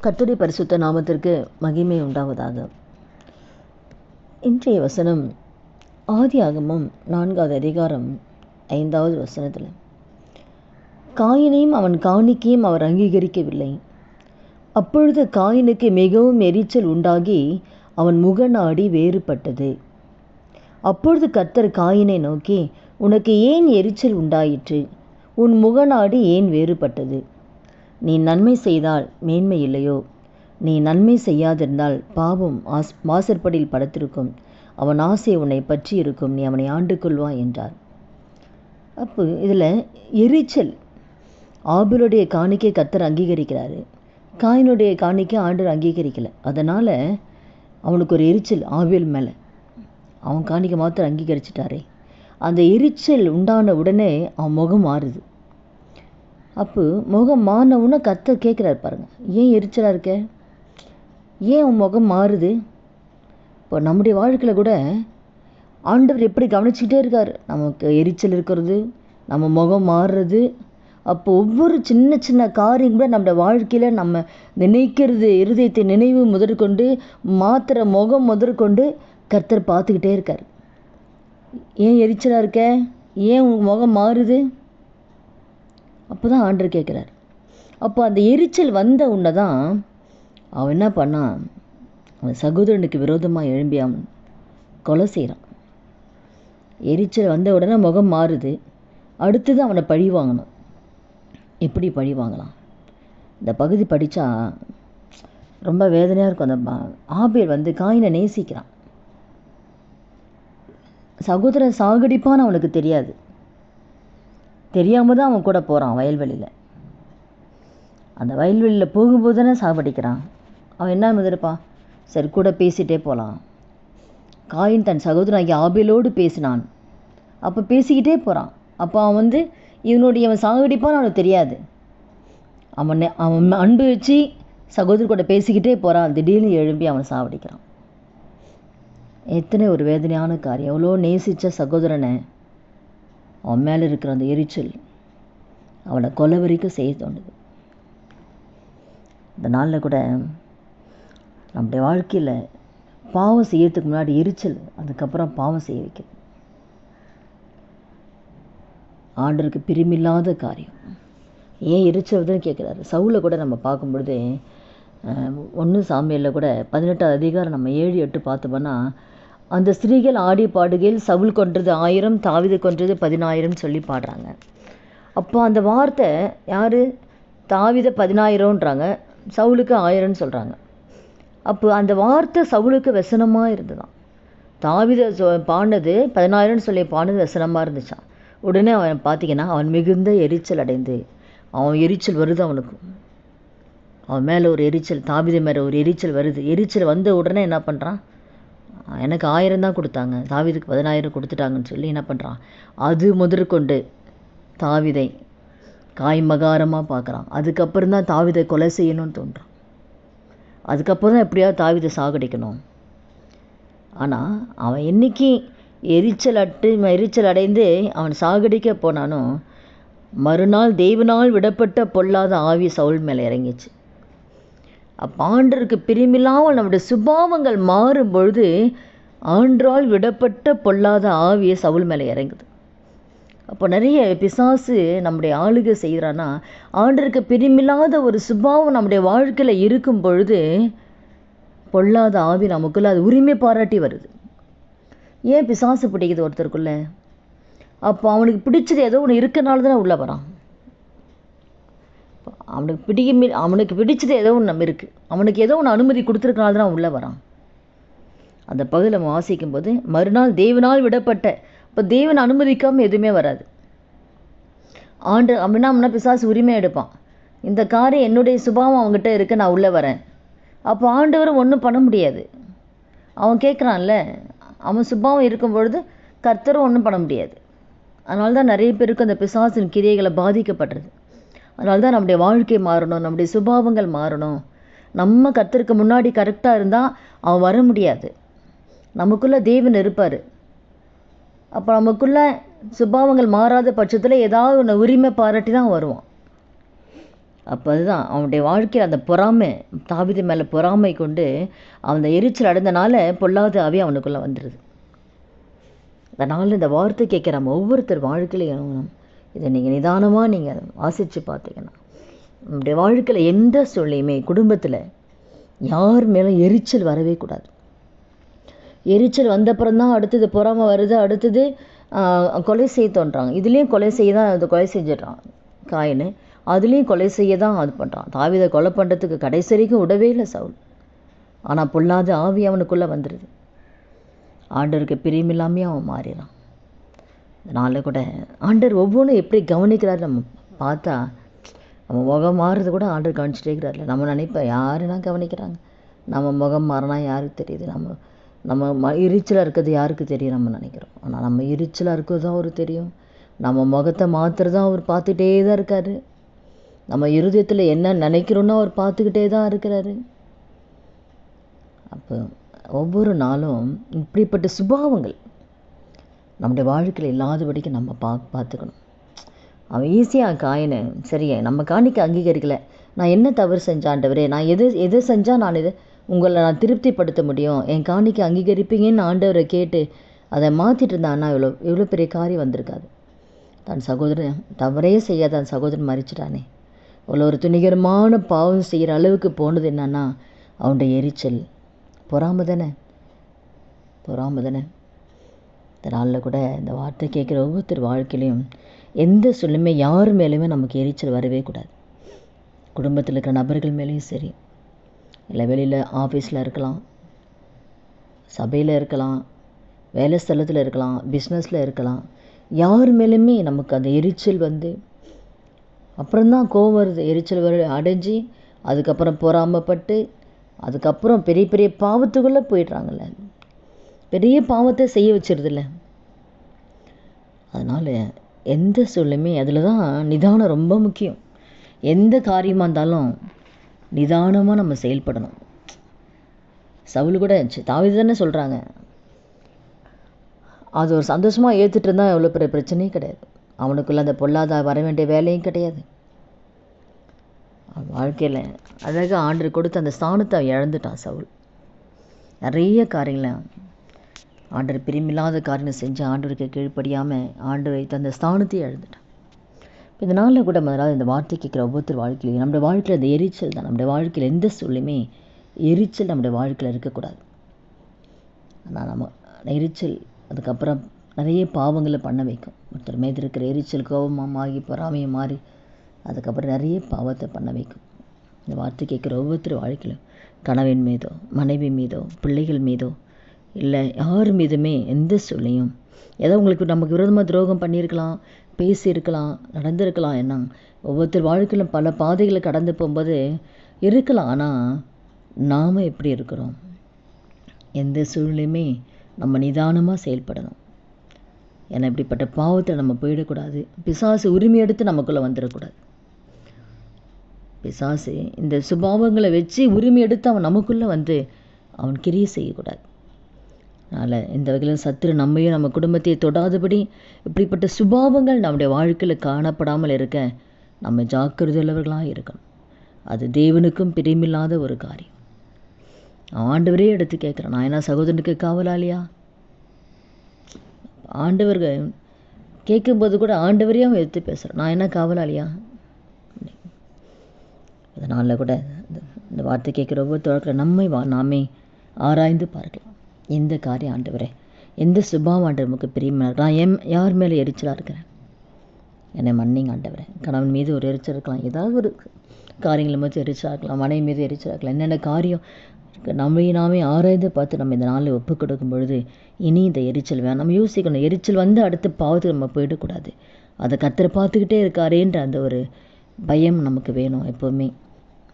கட்டுரை பரிசுத்த நாமத்திற்கு மகிமை உண்டாவதாக. இன்றைய வசனம் ஆதி ஆகமம் நான்காவது அதிகாரம் ஐந்தாவது வசனத்தில். காயினையும் அவன் காணிக்கையும் அவர் அங்கீகரிக்கவில்லை. அப்பொழுது காயினுக்கு மிகவும் எரிச்சல் உண்டாகி அவன் முகநாடி வேறுபட்டது. அப்பொழுது கத்தர் காயினை நோக்கி உனக்கு ஏன் எரிச்சல் உண்டாயிற்று? உன் முகநாடி ஏன் வேறுபட்டது? நீ நன்மை செய்தால் மேன்மை இல்லையோ? நீ நன்மை செய்யாதிருந்தால் பாவம் ஆஸ் வாசற்படியில் படுத்திருக்கும். அவன் ஆசை உன்னை பற்றி இருக்கும். நீ அவனை ஆண்டு கொள்வாய் என்றார். அப்போ இதில் எரிச்சல். ஆபிலுடைய காணிக்கை கத்தர் அங்கீகரிக்கிறாரு. காயினுடைய காணிக்கை ஆண்டர் அங்கீகரிக்கலை. அதனால் அவனுக்கு ஒரு எரிச்சல் ஆவியல் மேலே. அவன் காணிக்கை மாத்திரம் அங்கீகரிச்சிட்டாரே. அந்த எரிச்சல் உண்டான உடனே அவன் முகம் மாறுது. அப்போ முகம் மாறினவுன்னு கத்த கேட்குறாரு பாருங்க. ஏன் எரிச்சலாக இருக்க? ஏன் உன் முகம் மாறுது? இப்போ நம்முடைய வாழ்க்கையில் கூட ஆண்டவர் எப்படி கவனிச்சுக்கிட்டே இருக்கார். நமக்கு எரிச்சல் இருக்கிறது நம்ம முகம் மாறுறது. அப்போ ஒவ்வொரு சின்ன சின்ன காரியம் கூட நம்ம வாழ்க்கையில் நம்ம நினைக்கிறது இருதயத்தை நினைவு முதற்கொண்டு மாத்திர முகம் முதற்கொண்டு கர்த்தர் பார்த்துக்கிட்டே இருக்கார். ஏன் எரிச்சலாக இருக்க? ஏன் உன் முகம் மாறுது? அப்போ தான் ஆண்டர் கேட்குறார். அப்போ அந்த எரிச்சல் வந்த உடனே தான் அவன் என்ன பண்ணான் அவன் சகோதரனுக்கு விரோதமாக எழும்பி அவன் கொலை செய்கிறான் எரிச்சல் வந்த உடனே முகம் மாறுது. அடுத்தது அவனை பழி வாங்கணும். எப்படி பழி வாங்கலாம்? இந்த பகுதி படித்தா ரொம்ப வேதனையாக இருக்கும். அந்த ஆபியல் வந்து காயினை நேசிக்கிறான். சகோதரன் சாகடிப்பான்னு அவனுக்கு தெரியாது. தெரியாமல் தான் அவன் கூட போகிறான் வயல்வெளியில். அந்த வயல்வெளியில் போகும்போது தானே சாவடிக்கிறான். அவன் என்ன முதலிருப்பான் சரி கூட பேசிகிட்டே போகலாம் காயின் தன் சகோதரனாகி ஆபிலோடு பேசினான். அப்போ பேசிக்கிட்டே போகிறான் அப்போ அவன் வந்து இவனுடைய அவன் சாகடிப்பான்னு அவனுக்கு தெரியாது. அவன் அவன் அன்பு வச்சு சகோதரர் கூட பேசிக்கிட்டே போகிறான் திடீர்னு எழும்பி அவன் சாவடிக்கிறான். எத்தனை ஒரு வேதனையான காரியம். எவ்வளோ நேசித்த சகோதரனை. அவன் மேலே இருக்கிற அந்த எரிச்சல் அவனை கொலை வரைக்கும் செய்ய தோணுது. இந்த நாளில் கூட நம்முடைய வாழ்க்கையில் பாவம் செய்யறதுக்கு முன்னாடி எரிச்சல் அதுக்கப்புறம் பாவம் செய்ய வைக்குது ஆண்டருக்கு பிரிமில்லாத காரியம். ஏன் எரிச்சல்தான் கேட்குறாரு? சவுல கூட நம்ம பார்க்கும்பொழுது ஒன்று சாமியில் கூட பதினெட்டாவது அதிகாரம் நம்ம ஏழு எட்டு பார்த்தோம்னா அந்த ஸ்திரீகள் ஆடி பாடுகையில் சவுல் கொன்றது ஆயிரம் தாவிது கொன்றது பதினாயிரம் சொல்லி பாடுறாங்க. அப்போ அந்த வார்த்தை யார்? தாவித பதினாயிரம்ன்றாங்க. சவுலுக்கு ஆயிரம்னு சொல்கிறாங்க அப்போ அந்த வார்த்தை சவுலுக்கு வசனமாக இருந்ததான் தாவித பாடினது பதினாயிரம்னு சொல்லி பாடினது வசனமாக இருந்துச்சான் உடனே அவன் பார்த்தீங்கன்னா அவன் மிகுந்த எரிச்சல் அடைந்து அவன் எரிச்சல் வருது அவனுக்கு. அவன் மேலே ஒரு எரிச்சல் தாவித மேலே ஒரு எரிச்சல் வருது. எரிச்சல் வந்த உடனே என்ன பண்ணுறான் எனக்கு ஆயிரம் தான் கொடுத்தாங்க. தாவிதுக்கு பதினாயிரம் கொடுத்துட்டாங்கன்னு சொல்லி என்ன பண்ணுறான் அது முதற்கொண்டு தாவிதை காய் மகாரமாக பார்க்குறான். அதுக்கப்புறம் தான் தாவிதை கொலை செய்யணும்னு தோன்றான். அதுக்கப்புறம் தான் எப்படியாவது தாவிதை சாகடிக்கணும். ஆனால் அவன் என்றைக்கு எரிச்சல் அட்டு எரிச்சல் அடைந்து அவன் சாகடிக்க போனானோ மறுநாள் தெய்வனால் விடப்பட்ட பொல்லாத ஆவி சவுல் மேலே இறங்கிச்சு. ஆண்டருக்கு பிரிமில்லாமல் நம்முடைய சுபாவங்கள் மாறும் பொழுது ஆண்டால் விடப்பட்ட பொல்லாத ஆவியை சவுல் மேலே இறங்குது. அப்போ நிறைய பிசாசு நம்முடைய ஆளுகை செய்கிறான்னா ஆண்டருக்கு பிரிமில்லாத ஒரு சுபாவம் நம்முடைய வாழ்க்கையில் இருக்கும் பொழுது பொல்லாத ஆவி நமக்குள்ள அது உரிமை பாராட்டி வருது. ஏன் பிசாசு பிடிக்குது ஒருத்தருக்குள்ள? அப்போ அவனுக்கு பிடிச்சது ஏதோ ஒன்று இருக்கனால தானே உள்ளே வரான். அவனுக்கு பிடிக்க அவனுக்கு பிடிச்சது ஏதோ ஒன்று நம்ம இருக்குது அவனுக்கு ஏதோ ஒன்று அனுமதி கொடுத்துருக்கனால தான் உள்ளே வரான். அந்த பகுதியில் நம்ம வாசிக்கும் போது மறுநாள் தேவனால் விடப்பட்ட இப்போ தேவன் அனுமதிக்காமல் எதுவுமே வராது. ஆண்டு அப்படின்னா அவனா பிசாசு உரிமை எடுப்பான். இந்த காரியம் என்னுடைய சுபாவம் அவங்ககிட்ட இருக்க நான் உள்ளே வரேன். அப்போ ஆண்டவரும் ஒன்றும் பண்ண முடியாது. அவன் கேட்குறான்ல அவன் சுபாவம் இருக்கும் பொழுது கர்த்தரும் ஒன்றும் பண்ண முடியாது. அதனால தான் நிறைய பேருக்கு அந்த பிசாசின் கிரியைகளை பாதிக்கப்படுறது. அதனால தான் நம்முடைய வாழ்க்கை மாறணும் நம்முடைய சுபாவங்கள் மாறணும். நம்ம கர்த்தருக்கு முன்னாடி கரெக்டாக இருந்தால் அவன் வர முடியாது. நமக்குள்ளே தேவன் இருப்பார். அப்போ நமக்குள்ள சுபாவங்கள் மாறாத பட்சத்தில் ஏதாவது ஒன்று உரிமை பாராட்டி தான் வருவான். அப்போ அதுதான் அவனுடைய வாழ்க்கையில் அந்த பொறாமை தாவித மேலே பொறாமை கொண்டு அந்த எரிச்சல் அடைந்தனால பொல்லாத ஆவி அவனுக்குள்ளே வந்துடுது அதனால் இந்த வார்த்தை கேட்குற நம்ம ஒவ்வொருத்தர் வாழ்க்கையிலையும் இதை நீங்கள் நிதானமாக நீங்கள் வாசித்து பார்த்தீங்கன்னா நம்முடைய வாழ்க்கையில் எந்த சொல்லையுமே குடும்பத்தில் யார் மேலும் எரிச்சல் வரவே கூடாது. எரிச்சல் வந்தப்புறம் தான் அடுத்தது பொறாமை வருது அடுத்தது கொலை செய்ய தோன்றாங்க. இதுலேயும் கொலை செய்ய தான் அது கொலை செஞ்சிடறான். காயின்னு அதுலேயும் கொலை செய்ய தான் அது பண்ணுறான் தாவிதை கொலை பண்ணுறதுக்கு கடைசி வரைக்கும் விடவே இல்லை சவுல். ஆனால் பொல்லாத ஆவி அவனுக்குள்ளே வந்துடுது ஆண்டருக்கு பிரியமில்லாமே அவன் மாறிடுறான். அதனால் கூட. ஆண்டவர் ஒவ்வொன்றும் எப்படி கவனிக்கிறார் நம்ம பார்த்தா நம்ம முகம் மாறுறது கூட ஆண்டவர் கவனிச்சுட்டே இருக்கிறார்ல. நம்ம நினைப்போம் யாருன்னா கவனிக்கிறாங்க? நம்ம முகம் மாறினா யாருக்கு தெரியுது? நம்ம நம்ம ம எரிச்சலாக இருக்கிறது யாருக்கு தெரியும் நம்ம நினைக்கிறோம்? ஆனால் நம்ம எரிச்சலாக இருக்கிறது தான் அவருக்கு தெரியும். நம்ம முகத்தை மாற்றுறதும் அவர் பார்த்துட்டே தான் இருக்காரு. நம்ம இருதயத்தில் என்ன நினைக்கிறோன்னு அவர் பார்த்துக்கிட்டே தான் இருக்கிறாரு. அப்போ ஒவ்வொரு நாளும் இப்படிப்பட்ட சுபாவங்கள் நம்முடைய வாழ்க்கையில் இல்லாதபடிக்கு நம்ம பா பார்த்துக்கணும். அவன் ஈஸியாக காயினு. சரியே நம்ம காணிக்க அங்கீகரிக்கலை. நான் என்ன தவறு செஞ்சாண்டவரே? நான் எது எது செஞ்சால் நான் இது உங்களை நான் திருப்திப்படுத்த முடியும்? என் காணிக்க அங்கீகரிப்பீங்கன்னு ஆண்டவரை கேட்டு அதை மாற்றிட்டு இருந்தான்னா இவ்வளோ இவ்வளோ பெரிய காரியம் வந்திருக்காது. தன் சகோதரன் தவறே செய்யாத தன் சகோதரன் மறிச்சிட்டானே. இவ்வளோ ஒரு துணிகரமான பாவம் செய்கிற அளவுக்கு போனது என்னன்னா அவனுடைய எரிச்சல். பொறாம தானே? பொறாம தானே? இந்த நாளில் கூட இந்த வார்த்தை கேட்குற ஒவ்வொருத்தர் வாழ்க்கையிலையும் எந்த சொல்லுமே யார் மேலேயுமே நமக்கு எரிச்சல் வரவே கூடாது. குடும்பத்தில் இருக்கிற நபர்கள் மேலேயும் சரி. இல்லை வெளியில் ஆஃபீஸில் இருக்கலாம். சபையில் இருக்கலாம். வேலை ஸ்தலத்தில் இருக்கலாம். பிஸ்னஸில் இருக்கலாம். யார் மேலேயுமே நமக்கு அந்த எரிச்சல் வந்து அப்புறம்தான் கோவம் வருது. எரிச்சல் வரு அடைஞ்சி அதுக்கப்புறம் பொறாமப்பட்டு அதுக்கப்புறம் பெரிய பெரிய பாவத்துக்குள்ளே போயிடுறாங்கல்ல. பெரிய பாவத்தை செய்ய வச்சிருதில்ல. அதனால் எந்த சொல்லுமே அதில் தான் நிதானம் ரொம்ப முக்கியம். எந்த காரியமாக இருந்தாலும் நிதானமாக நம்ம செயல்படணும். சவுல் கூட தாவி தானே சொல்கிறாங்க அது ஒரு சந்தோஷமாக ஏற்றுட்டு இருந்தால் எவ்வளோ பெரிய பிரச்சனையும் கிடையாது. அவனுக்குள்ள அந்த பொல்லாத வர வேண்டிய வேலையும் கிடையாது. அவன் வாழ்க்கையில் அழகாக ஆண்டு கொடுத்து அந்த ஸ்தானத்தை அவன் இழந்துட்டான் சவுல். நிறைய காரியங்களை ஆண்டவர் பிரிமில்லாத காரியம் செஞ்சு ஆண்டவருக்கு கீழ்ப்படியாமல் ஆண்டு வைத்த அந்த ஸ்தானத்தையும் இதனால் இப்போ இந்த நாளில் கூட முதலாவது இந்த வார்த்தை கேட்குற ஒவ்வொருத்தர் வாழ்க்கையிலையும் நம்முடைய வாழ்க்கையில் இந்த எரிச்சல் தான். நம்முடைய வாழ்க்கையில் எந்த சொல்லுமே எரிச்சல் நம்முடைய வாழ்க்கையில் இருக்கக்கூடாது. ஆனால் நம்ம எரிச்சல் அதுக்கப்புறம் நிறைய பாவங்களை பண்ண வைக்கும். ஒருத்தர் மீது இருக்கிற எரிச்சல் கோபமாக ஆகி பொறாமையை மாறி அதுக்கப்புறம் நிறைய பாவத்தை பண்ண வைக்கும். இந்த வார்த்தை கேட்குற ஒவ்வொருத்தர் வாழ்க்கையிலும் கணவன் மீதோ மனைவி மீதோ பிள்ளைகள் மீதோ இல்லை யார் மீதுமே எந்த சொல்லையும் ஏதோ உங்களுக்கு நமக்கு விரோதமாக துரோகம் பண்ணியிருக்கலாம் பேசியிருக்கலாம் நடந்திருக்கலாம் என்ன ஒவ்வொருத்தர் வாழ்க்கையிலும் பல பாதைகளை கடந்து போகும்போது இருக்கலாம் ஆனால் நாம் எப்படி இருக்கிறோம்? எந்த சூழ்நிலையுமே நம்ம நிதானமாக செயல்படணும். ஏன்னா இப்படிப்பட்ட பாவத்தை நம்ம போயிடக்கூடாது. பிசாசு உரிமை எடுத்து நமக்குள்ளே வந்துடக்கூடாது. பிசாசு இந்த சுபாவங்களை வச்சு உரிமை எடுத்து அவன் நமக்குள்ளே வந்து அவன் கிரியை செய்யக்கூடாது. அதனால் இந்த வகையில் சத்துரு நம்மையும் நம்ம குடும்பத்தை தொடாதபடி இப்படிப்பட்ட சுபாவங்கள் நம்முடைய வாழ்க்கையில் காணப்படாமல் இருக்க நம்ம ஜாக்கிரதையுள்ளவர்களாக இருக்கணும். அது தேவனுக்கும் பிரியமில்லாத ஒரு காரியம். ஆண்டவரே எடுத்து கேட்குறேன் நான் என்ன சகோதரனுக்கு காவலாளியா? ஆண்டவர்கள் கேட்கும்போது கூட ஆண்டவரையும் அவன் எடுத்து பேசுகிறான் நான் என்ன காவலாளியா? அதனால் கூட இந்த- இந்த வார்த்தை கேட்குற ஒவ்வொரு தொடக்கில் நம்மை வா நாமே ஆராய்ந்து பார்க்கலாம். எந்த காரியம் ஆண்டவரே? எந்த சுபாவம் ஆண்டவர் நமக்கு பிரியமாக நான் எம் யார் மேலே எரிச்சலாக இருக்கிறேன்? என்னை மன்னிங்க ஆண்டவரே. கணவன் மீது ஒரு எரிச்சல் இருக்கலாம். ஏதாவது ஒரு காரியங்களை மீது எரிச்சலாக இருக்கலாம். மனைவி மீது எரிச்சலாக இருக்கலாம். என்னென்ன காரியம்? இருக்கு நம்மை நாமே ஆராய்ந்து பார்த்து நம்ம இந்த நாளில் ஒப்பு கொடுக்கும் பொழுது இனி இந்த எரிச்சல் வேணும். நம்ம யோசிக்கணும். எரிச்சல் வந்து அடுத்து பாவத்துக்கு நம்ம போயிடக்கூடாது. அதை கத்திர பார்த்துக்கிட்டே இருக்காரேன்ற அந்த ஒரு பயம் நமக்கு வேணும் எப்போவுமே.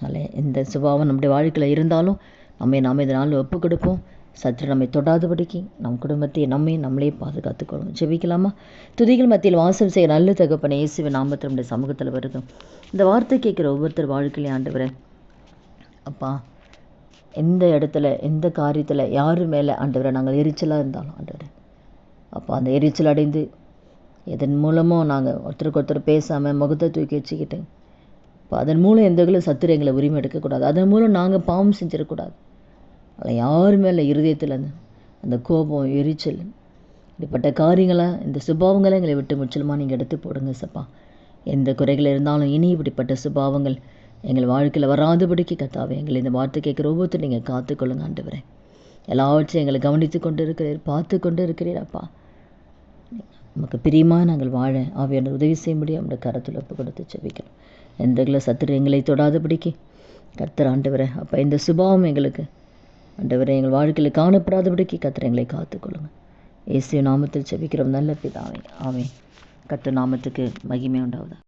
அதனால் எந்த சுபாவம் நம்முடைய வாழ்க்கையில் இருந்தாலும் நம்ம நாம இந்த நாளில் ஒப்பு கொடுப்போம். சற்று நம்மை தொடாதபடிக்கு நம் குடும்பத்தை நம்மை நம்மளே பாதுகாத்துக்கொள்ளும். ஜெபிக்கலாமா? துதிகள் மத்தியில் வாசம் செய்ய நல்ல தகப்பனை இயேசுவை நாமத்தில் நம்முடைய சமூகத்தில் வருது. இந்த வார்த்தை கேட்குற ஒவ்வொருத்தர் வாழ்க்கையிலே ஆண்டு அப்பா எந்த இடத்துல எந்த காரியத்தில் யார் மேலே ஆண்டவரை நாங்கள் எரிச்சலாக இருந்தாலும் ஆண்டவரே அப்போ அந்த எரிச்சல் அடைந்து இதன் மூலமோ நாங்கள் ஒருத்தருக்கு ஒருத்தர் பேசாமல் முகத்தை தூக்கி வச்சுக்கிட்டேன் இப்போ அதன் மூலம் எந்த வகையில் சத்துரு எங்களை உரிமை எடுக்கக்கூடாது. அதன் மூலம் நாங்கள் பாவம் செஞ்சிடக்கூடாது. அதில் யார் மேலே இருதயத்தில் அந்த அந்த கோபம் எரிச்சல் இப்படிப்பட்ட காரியங்களை இந்த சுபாவங்களை எங்களை விட்டு முற்றிலுமா நீங்கள் எடுத்து போடுங்க சப்பா. எந்த குறைகள் இருந்தாலும் இனி இப்படிப்பட்ட சுபாவங்கள் எங்கள் வாழ்க்கையில் வராதபடிக்கு கத்தாவே எங்களை இந்த வார்த்தை கேட்குற ஒவ்வொருத்தர் நீங்கள் காத்துக்கொள்ளுங்க ஆண்டவரே. எல்லாவற்றையும் எங்களை கவனித்து கொண்டு இருக்கிறீர் பார்த்து கொண்டு இருக்கிறீர் அப்பா. நமக்கு பிரியமாக நாங்கள் வாழ ஆவியான உதவி செய்ய முடியும் நம்முடைய கரத்தில் ஒப்பு கொடுத்து செபிக்கிறோம் எந்த சத்துரு எங்களை தொடாதபடிக்கு கர்த்தர் ஆண்டவரே அப்போ இந்த சுபாவம் எங்களுக்கு ஆண்டவரே எங்கள் வாழ்க்கையில் காணப்படாதபடிக்கு கத்திர எங்களை காத்துக்கொள்ளுங்க. இயேசு நாமத்தில் செபிக்கிறோம். நல்ல பிதாவே. ஆமே கத்த நாமத்துக்கு மகிமை உண்டாவதா